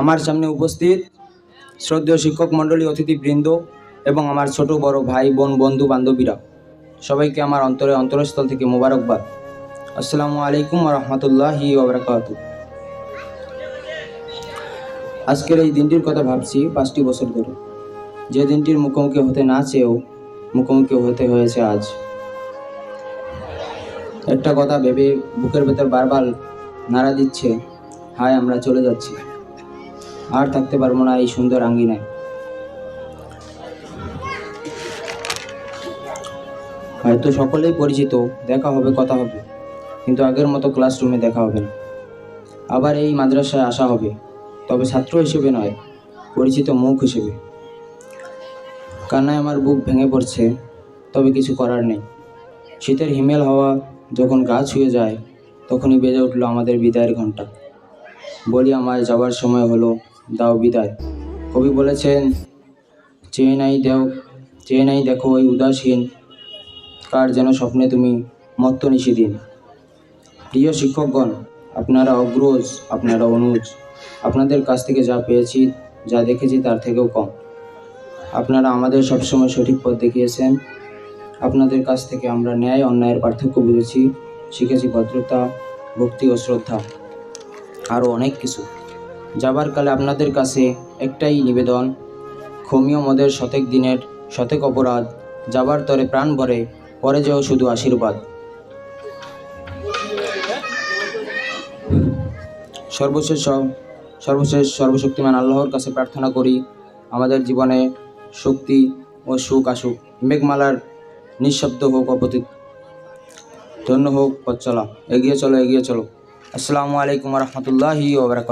আমার সামনে উপস্থিত শ্রদ্ধেয় শিক্ষক মণ্ডলী অতিথিবৃন্দ এবং আমার ছোট বড় ভাই, বোন, বন্ধু, বান্ধবীরা। সবাইকে আমার অন্তরে অন্তরস্থল থেকে মোবারকবাদ। আসসালামু আলাইকুম রহমতুল্লাহি ওবরাকাত আজকের এই দিনটির কথা ভাবছি পাঁচটি বছর ধরে। যে দিনটির মুখোমুখি হতে না চেয়েও মুখোমুখি হতে হয়েছে আজ। একটা কথা ভেবে বুকের ভেতর বারবার নাড়া দিচ্ছে, হায়, আমরা চলে যাচ্ছি। আর থাকতে পারব না এই সুন্দর আঙ্গিনায়। হয়তো সকলেই পরিচিত, দেখা হবে, কথা হবে। কিন্তু আগের মতো ক্লাসরুমে দেখা হবে না। আবার এই মাদ্রাসায় আসা হবে। তবে ছাত্র হিসেবে নয়, পরিচিত মুখ হিসেবে। কান্নায় আমার বুক ভেঙে পড়ছে, তবে কিছু করার নেই। শীতের হিমেল হাওয়া যখন গা ছুঁয়ে যায়, তখনই বেজে উঠল আমাদের বিদায়ের ঘণ্টা বলি আমার যাওয়ার সময় হলো দাও বিদায়। কবি বলেছেন, চেয়ে নাই দেও, চেয়ে নাই দেখো ওই উদাসীন। কার যেন স্বপ্নে তুমি মত্ত নিশিদিন প্রিয় শিক্ষকগণ, আপনারা অগ্রজ, আপনারা অনুজ। আপনাদের কাছ থেকে যা পেয়েছি, যা দেখেছি তার থেকেও কম। আপনারা আমাদের সবসময় সঠিক পথ দেখিয়েছেন। আপনাদের কাছ থেকে আমরা ন্যায় অন্যায়ের পার্থক্য বুঝেছি, শিখেছি ভদ্রতা, ভক্তি ও শ্রদ্ধা, আরও অনেক কিছু। যাবার কালে আপনাদের কাছে একটাই নিবেদন। ক্ষমীয় মদের শতেক দিনের শতেক অপরাধ, যাবার তরে প্রাণ ভরে, পরে যেও শুধু আশীর্বাদ। সর্বশেষ সর্বশেষ, সর্বশক্তিমান আল্লাহর কাছে প্রার্থনা করি, আমাদের জীবনে শক্তি ও সুখ আসুক। মেঘমালার নিঃশব্দ হোক অপতিত। ধন্য হোক পথ চলা এগিয়ে চলো এগিয়ে চলো। আসসালামু আলাইকুম রহমতুল্লাহি ওবরাকাত